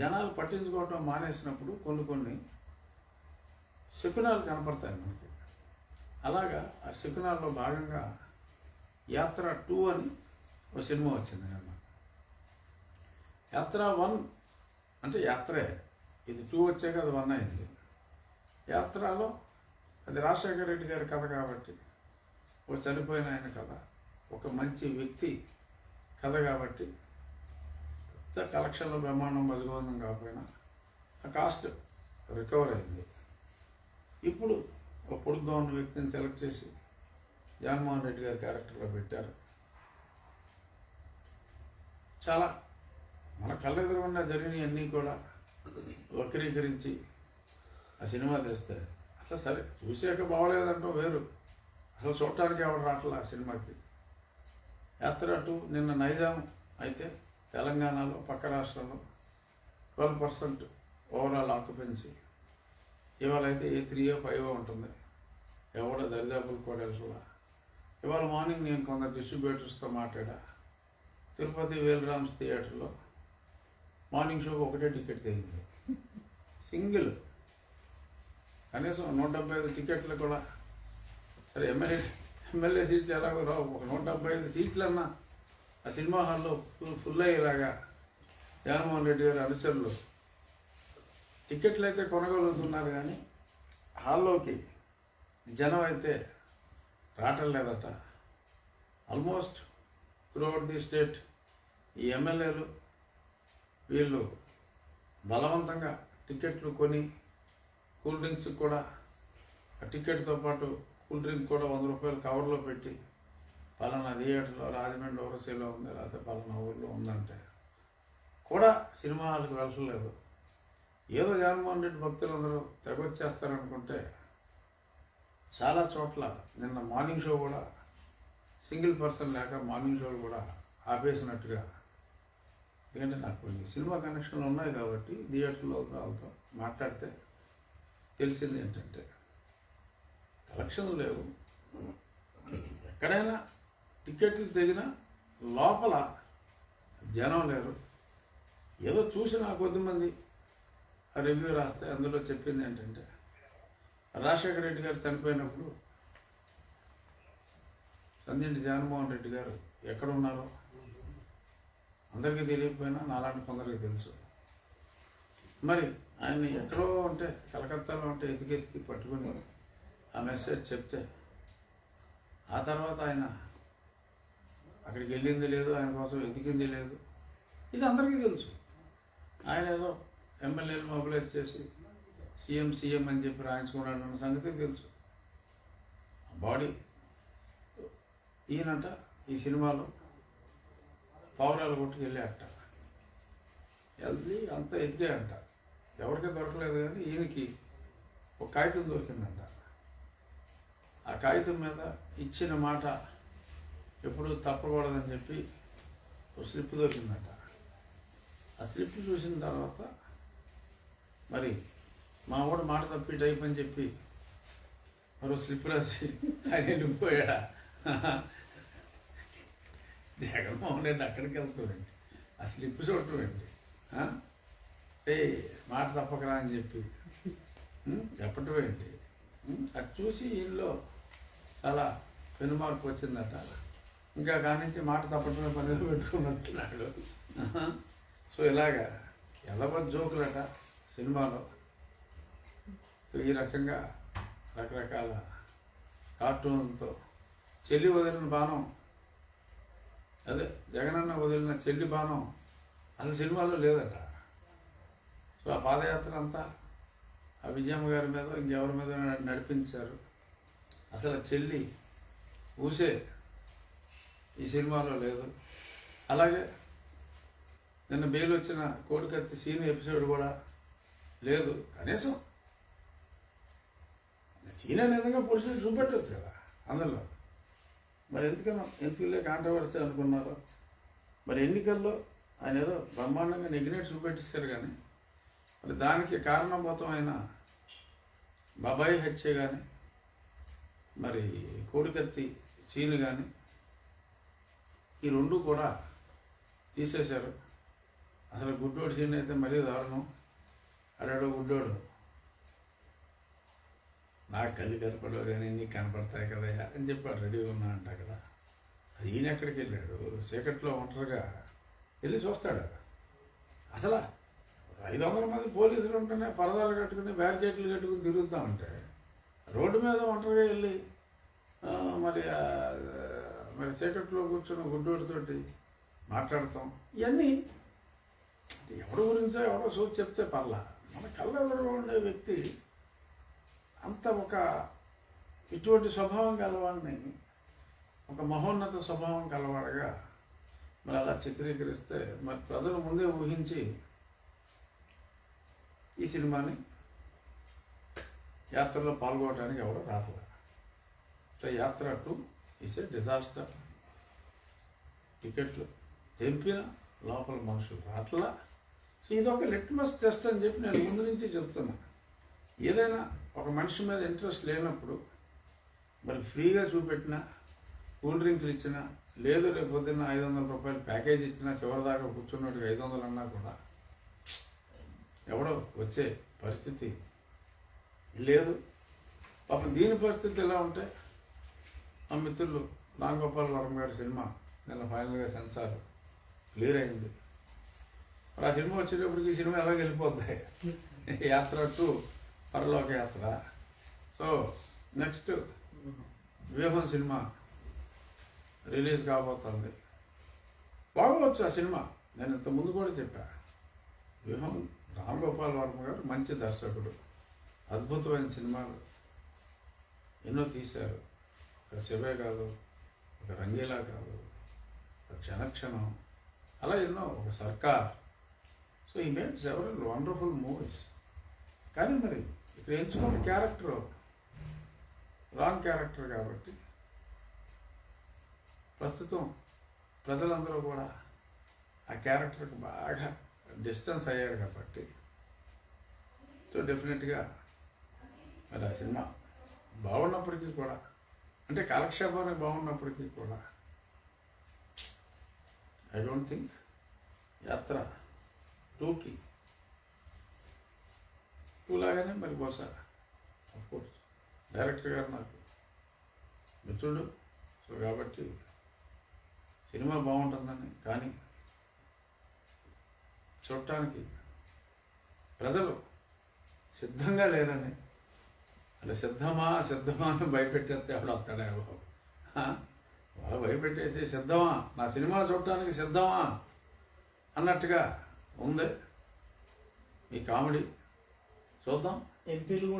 జనాలు పట్టించుకోవటం మానేసినప్పుడు కొన్ని కొన్ని శకునాలు కనపడతాయి మనకి. అలాగా ఆ శకునాల్లో భాగంగా యాత్ర టూ అని ఒక సినిమా వచ్చింది అన్నమాట. యాత్ర వన్ అంటే యాత్రే. ఇది టూ వచ్చాక అది వన్ అయింది. యాత్రలో అది రాజశేఖర రెడ్డి గారి కథ కాబట్టి ఒక చనిపోయిన ఆయన కథ ఒక మంచి వ్యక్తి కథ కాబట్టి కలెక్షన్లో బ్రహ్మాండం మధుగోందం కాకపోయినా ఆ కాస్ట్ రికవర్ అయింది. ఇప్పుడు ఒక పొడుగ్గా ఉన్న వ్యక్తిని సెలెక్ట్ చేసి జగన్మోహన్ రెడ్డి గారి క్యారెక్టర్లో పెట్టారు. చాలా మన కళ్ళెదురుగుండా జరిగినవన్నీ కూడా వక్రీకరించి ఆ సినిమా తెస్తే అసలు సరే చూసాక బాగలేదంటూ వేరు. అసలు చూడటానికి ఎవరు రావట్లే ఆ సినిమాకి? యాత్ర అటు నిన్న నైజాం అయితే తెలంగాణలో పక్క రాష్ట్రంలో ట్వెల్వ్ పర్సెంట్ ఓవరాల్ ఆక్యుపెన్సీ. ఇవాళ అయితే ఏ త్రీయో ఫైవ్ ఉంటుంది. ఎవడో దరిదాపులు కూడా ఇవాళ మార్నింగ్ నేను కొందరు డిస్ట్రిబ్యూటర్స్తో మాట్లాడా. తిరుపతి వేలరామ్స్ థియేటర్లో మార్నింగ్ షోకి ఒకటే టికెట్ తెలియదు సింగిల్. కనీసం నూట డెబ్బై ఐదు టికెట్లు కూడా. సరే ఎమ్మెల్యే ఎమ్మెల్యే సీట్లు ఎలాగో రావు. ఒక నూట డెబ్బై ఐదు సీట్లన్నా ఆ సినిమా హాల్లో ఫుల్ ఫుల్ అయ్యేలాగా జగన్మోహన్ రెడ్డి గారి అనుచరులు. టికెట్లు అయితే కొనగలుగుతున్నారు కానీ హాల్లోకి జనం అయితే రావటం లేదట. ఆల్మోస్ట్ త్రూఅవుట్ ది స్టేట్ ఈ ఎమ్మెల్యేలు వీళ్ళు బలవంతంగా టికెట్లు కొని కూల్ డ్రింక్స్ కూడా ఆ టికెట్తో పాటు కూల్ డ్రింక్ కూడా వంద రూపాయలు కవర్లో పెట్టి పలానా థియేటర్లో రాజమండ్రి ఓరసీలో ఉంది లేకపోతే పలానా ఊర్లో ఉందంటే కూడా సినిమా హాల్కి వెళ్ళలేదు. ఏదో జగన్మోహన్ రెడ్డి భక్తులందరూ తెగొచ్చేస్తారనుకుంటే చాలా చోట్ల నిన్న మార్నింగ్ షో కూడా సింగిల్ పర్సన్ లేక మార్నింగ్ షో కూడా ఆపేసినట్టుగా ఎందుకంటే నాకు కొన్ని సినిమా కనెక్షన్లు ఉన్నాయి కాబట్టి థియేటర్లో వాళ్ళతో మాట్లాడితే తెలిసింది ఏంటంటే కలెక్షన్లు లేవు. ఎక్కడైనా టికెట్లు తెగిన లోపల జనం లేరు. ఏదో చూసిన కొద్దిమంది రివ్యూ రాస్తే అందులో చెప్పింది ఏంటంటే రాజశేఖర రెడ్డి గారు చనిపోయినప్పుడు సంధ్యంటి జగన్మోహన్ రెడ్డి గారు ఎక్కడ ఉన్నారో అందరికీ తెలియకపోయినా నాలాంటి కొందరికి తెలుసు. మరి ఆయన్ని ఎక్కడో ఉంటే కలకత్తాలో ఉంటే ఎతికెతికి పట్టుకుని ఆ మెసేజ్ చెప్తే ఆ తర్వాత ఆయన అక్కడికి వెళ్ళింది లేదు ఆయన కోసం ఎతికింది లేదు. ఇది అందరికీ తెలుసు. ఆయన ఏదో ఎమ్మెల్యేలు మొబిలైజ్ చేసి సీఎం సీఎం అని చెప్పి రాయించుకున్నాడు అన్న సంగతి తెలుసు. బాడీ ఈయనంట ఈ సినిమాలో పౌరాలు కొట్టుకు వెళ్ళాడట. వెళ్ళి అంతా అంట ఎవరికి దొరకలేదు కానీ ఈయనకి ఒక కాగితం దొరికిందంట. ఆ కాగితం మీద ఇచ్చిన మాట ఎప్పుడు తప్పకూడదని చెప్పి ఒక స్లిప్ దొరికిందట ఆ స్లిప్ చూసిన తర్వాత మరి మా వాడు మాట తప్పి టైప్ అని చెప్పి మరో స్లిప్ రాసి ఆయన వెళ్ళిపోయాడా? జగన్మోహన్ రెడ్డి అక్కడికి వెళ్తాడండి ఆ స్లిప్ చూడటండి ఏ మాట తప్పకరా అని చెప్పి. ఉం? చెప్పటం ఏంటి? అది చూసి ఈయనలో చాలా పెనుమార్పు వచ్చిందట. ఇంకా కాడి నుంచి మాట తప్పటమే పనిలో పెట్టుకున్నట్టున్నాడు. సో ఇలాగా ఎలవ జోకులట సినిమాలో. సో ఈ రకంగా రకరకాల కార్టూన్లతో చెల్లి వదిలిన బాణం. అదే జగనన్న వదిలిన చెల్లి బాణం అసలు సినిమాలో లేదట. సో ఆ పాదయాత్ర అంతా ఆ విజయమ్మ గారి మీద ఇంకెవరి మీద నడిపించారు. అసలు చెల్లి ఊసే ఈ సినిమాలో లేదు. అలాగే నిన్న బెయిల్ వచ్చిన కోడికత్తి సీన్ ఎపిసోడ్ కూడా లేదు. కనీసం సీన్ నిజంగా పురుషులు చూపెట్టవచ్చు కదా అందులో. మరి ఎందుకన్నా ఎందుకులే కాంట్రవర్సీ అనుకున్నారు. మరి ఎన్నికల్లో ఆయన ఏదో బ్రహ్మాండంగా నెగ్గినట్టు చూపెట్టిస్తారు కానీ మరి దానికి కారణభూతమైన బాబాయి హత్య కానీ మరి కోడికత్తి సీన్ కానీ ఈ రెండు కూడా తీసేశారు. అసలు గుడ్డోడు సీన్ అయితే మరీ దారుణం. అడాడు గుడ్డోడు. నాకు కళ్ళు కనపడవు కానీ నీకు కనపడతాయి కదా అని చెప్పాడు రెడీగా ఉన్నా అంట కదా. అది ఈయన ఎక్కడికి వెళ్ళాడు? చీకట్లో ఒంటరిగా వెళ్ళి చూస్తాడు. అసలు ఐదు వందల మంది పోలీసులు ఉంటేనే పరదాలు కట్టుకుని బ్యారికేట్లు కట్టుకుని తిరుగుతూ ఉంటే రోడ్డు మీద ఒంటరిగా వెళ్ళి మరి మరి చీకట్లో కూర్చున్న గుడ్డోడితోటి మాట్లాడతాం. ఇవన్నీ ఎవరి గురించో ఎవరో సూచి చెప్తే పర్లా. మన కళ్ళెదురుగా ఉండే వ్యక్తి అంత ఒక ఇటువంటి స్వభావం కలవాడిని ఒక మహోన్నత స్వభావం కలవాడుగా మరి అలా చిత్రీకరిస్తే మరి ప్రజలు ముందే ఊహించి ఈ సినిమాని యాత్రలో పాల్గొనడానికి ఎవరు సో యాత్ర టూ ఇస్ ఏ డిజాస్టర్ టికెట్లు తెంపిన లోపల మనుషులు రాట్లా? సో ఇదొక లిట్మస్ టెస్ట్ అని చెప్పి నేను ముందు నుంచి చెప్తున్నా. ఏదైనా ఒక మనిషి మీద ఇంట్రెస్ట్ లేనప్పుడు మరి ఫ్రీగా చూపెట్టినా కూల్ డ్రింక్లు ఇచ్చినా లేదు రేపు పొద్దున్న ఐదు వందల రూపాయలు ప్యాకేజ్ ఇచ్చినా చివరిదాకా కూర్చున్నట్టుగా ఐదు వందలు అన్నా కూడా ఎవడో వచ్చే పరిస్థితి లేదు. పాపం దీని పరిస్థితి ఎలా ఉంటే మా మిత్రులు రామ్ గోపాల్ వర్మ గారి సినిమా నిన్న ఫైనల్గా సెన్సార్ క్లియర్ అయింది. మరి ఆ సినిమా వచ్చేటప్పటికి సినిమా ఎలా వెళ్ళిపోద్ది? యాత్ర టు పరలోక యాత్ర. So next Vyuham cinema release కాబోతుంది. బాగోవచ్చు ఆ సినిమా. నేను ఇంత ముందు కూడా చెప్పా. వ్యూహం రామ్ గోపాల్ వర్మ గారు మంచి దర్శకుడు. అద్భుతమైన సినిమాలు ఎన్నో తీశారు. ఒక శివే కాదు ఒక రంగీలా కాదు ఒక క్షణక్షణం అలా ఎన్నో ఒక సర్కార్. సో ఈ మేడ్ సెవరల్ వండర్ఫుల్ మూవీస్ కానీ మరి ఇక్కడ ఎంచుకున్న క్యారెక్టర్ రాంగ్ క్యారెక్టర్ కాబట్టి ప్రస్తుతం ప్రజలందరూ కూడా ఆ క్యారెక్టర్కి బాగా డిస్టెన్స్ అయ్యారు కాబట్టి సో డెఫినెట్గా మరి ఆ సినిమా బాగున్నప్పటికీ కూడా అంటే కాలక్షేపానికి బాగున్నప్పటికీ కూడా ఐ డోంట్ థింక్ యాత్ర టూకి టూ లాగానే మరి బహుశా కోర్స్ డైరెక్టర్ గారు నాకు మిత్రుడు. సో కాబట్టి సినిమా బాగుంటుందని కానీ చూడటానికి ప్రజలు సిద్ధంగా లేరని అంటే సిద్ధమా సిద్ధమా అని భయపెట్టేస్తే ఎవడు వస్తాడే బాబు? వాళ్ళు భయపెట్టేసి సిద్ధమా? నా సినిమా చూడటానికి సిద్ధమా? అన్నట్టుగా ఉంది. ఈ కామెడీ. చూద్దాం. ఎంపీలు కూడా